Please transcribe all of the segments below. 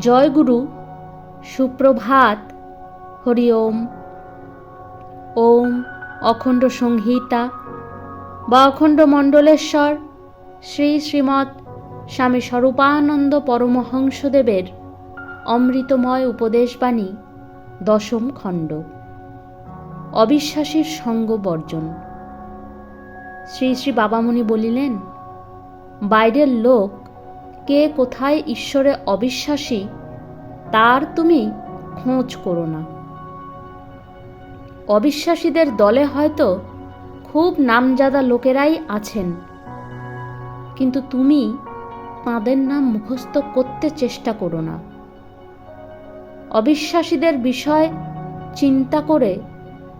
জয়গুরু, সুপ্রভাত, হরি ওম। ওম অখণ্ড সংহিতা বা অখণ্ড মণ্ডলেশ্বর, শ্রী শ্রীমৎ স্বামী স্বরূপানন্দ পরমহংসদেবের অমৃতময় উপদেশবাণী, দশম খণ্ড। অবিশ্বাসীর সঙ্গ বর্জন। শ্রী শ্রী বাবামণি বলিলেন, বাইরের লোক কে কোথায় ঈশ্বরে অবিশ্বাসী, তার তুমি খোঁজ করো না। অবিশ্বাসীদের দলে হয়তো খুব নামজাদা লোকেরাই আছেন, কিন্তু তুমি তাঁদের নাম মুখস্থ করতে চেষ্টা করো না। অবিশ্বাসীদের বিষয় চিন্তা করে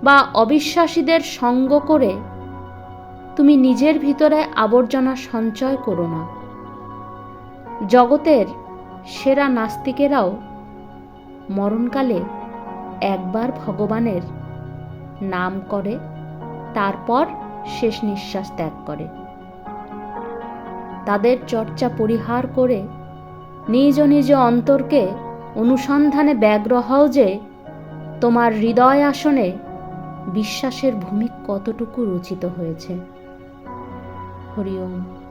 বা অবিশ্বাসীদের সঙ্গ করে তুমি নিজের ভিতরে আবর্জনা সঞ্চয় করো না। জগতের সেরা নাস্তিকেরাও মরণকালে একবার ভগবানের নাম করে, তারপর শেষ নিঃশ্বাস ত্যাগ করে। তাদের চর্চা পরিহার করে নিজ নিজ অন্তরকে অনুসন্ধানে ব্যগ্র হও যে তোমার হৃদয় আসনে বিশ্বাসের ভূমি কতটুকু রচিত হয়েছে। হরি ওম।